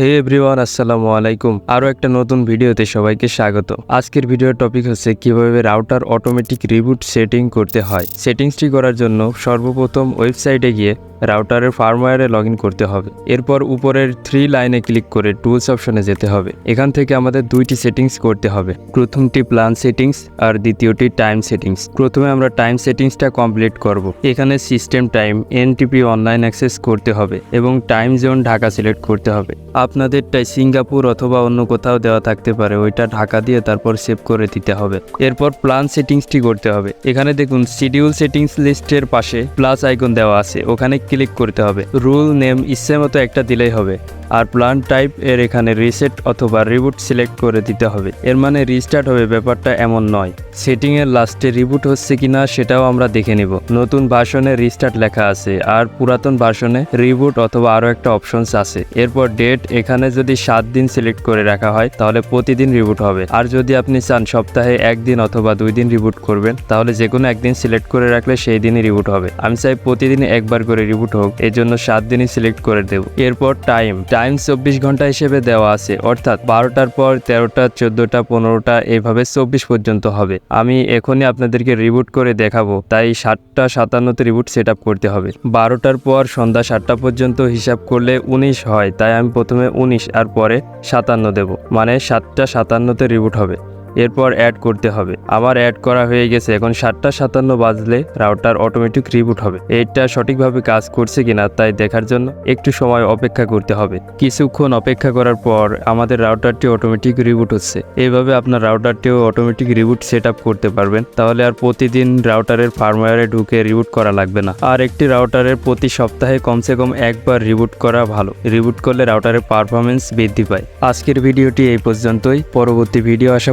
হে everyone, আসসালামু আলাইকুম। আরও একটা নতুন ভিডিওতে সবাইকে স্বাগত। আজকের ভিডিওর টপিক হচ্ছে কীভাবে রাউটার অটোমেটিক রিবুট সেটিং করতে হয়। সেটিংসটি করার জন্য সর্বপ্রথম ওয়েবসাইটে গিয়ে রাউটারের ফার্মওয়্যারে লগ করতে হবে। এরপর উপরের থ্রি লাইনে ক্লিক করে টুলস অপশনে যেতে হবে। এখান থেকে আমাদের দুইটি সেটিংস করতে হবে। প্রথমটি প্ল্যান সেটিংস আর দ্বিতীয়টি টাইম সেটিংস প্রথমে আমরা টাইম সেটিংসটা কমপ্লিট করব। এখানে system time NTP online access করতে হবে এবং টাইম জোন ঢাকা সিলেক্ট করতে হবে। আপনাদেরটাই সিঙ্গাপুর অথবা অন্য কোথাও দেওয়া থাকতে পারে, ওইটা ঢাকা দিয়ে তারপর সেভ করে দিতে হবে। এরপর প্ল্যান সেটিংসটি করতে হবে। এখানে দেখুন শিডিউল সেটিংস লিস্টের পাশে প্লাস আইকন দেওয়া আছে। ওখানে ক্লিক করতে হবে। রুল নেম ইচ্ছে মতো একটা দিলেই হবে। আর প্ল্যান টাইপের এখানে রিসেট অথবা রিবুট সিলেক্ট করে দিতে হবে। এর মানে রিস্টার্ট হবে ব্যাপারটা এমন নয়। সেটিং এর লাস্টে রিবুট হচ্ছে কিনা সেটাও আমরা দেখে নিব। নতুন ভার্সনে রিস্টার্ট লেখা আছে আর পুরাতন ভার্সনে রিবুট অথবা আরও একটা অপশনস আছে। এরপর ডেট এখানে যদি সাত দিন সিলেক্ট করে রাখা হয়, তাহলে প্রতিদিন রিবুট হবে। আর যদি আপনি চান সপ্তাহে একদিন অথবা দুই দিন রিবুট করবেন, তাহলে যে কোনো একদিন সিলেক্ট করে রাখলে সেই দিনই রিবুট হবে। আমি চাই প্রতিদিন একবার করে রিবুট হোক এর জন্য সাত দিনই সিলেক্ট করে দেব। এরপর টাইম টাইম চব্বিশ ঘণ্টা হিসেবে দেওয়া আছে, অর্থাৎ বারোটার পর তেরোটা, চোদ্দোটা, পনেরোটা এইভাবে চব্বিশ পর্যন্ত হবে। আমি এখনই আপনাদেরকে রিবুট করে দেখাবো, তাই সাতটা সাতান্নতে রিবুট সেট করতে হবে। বারোটার পর সন্ধ্যা সাতটা পর্যন্ত হিসাব করলে উনিশ হয়, তাই আমি প্রথমে উনিশ আর পরে সাতান্ন দেব মানে সাতটা সাতান্নতে রিবুট হবে। এরপর অ্যাড করতে হবে। আমার অ্যাড করা হয়ে গেছে, এখন সাতটা সাতান্ন বাজলে রাউটার অটোমেটিক রিবুট হবে। এইটা সঠিকভাবে কাজ করছে কিনা তাই দেখার জন্য একটু সময় অপেক্ষা করতে হবে। কিছুক্ষণ অপেক্ষা করার পর আমাদের রাউটারটি অটোমেটিক রিবুট হচ্ছে। এইভাবে আপনার রাউটারটিও অটোমেটিক রিবুট সেট করতে পারবেন। তাহলে আর প্রতিদিন রাউটারের ফার্মওয়্যারে ঢুকে রিবুট করা লাগবে না। আর একটি রাউটারের প্রতি সপ্তাহে কমসে কম একবার রিবুট করা ভালো। রিবুট করলে রাউটারের পারফরমেন্স বৃদ্ধি পায়। আজকের ভিডিওটি এই পর্যন্তই। পরবর্তী ভিডিও আসা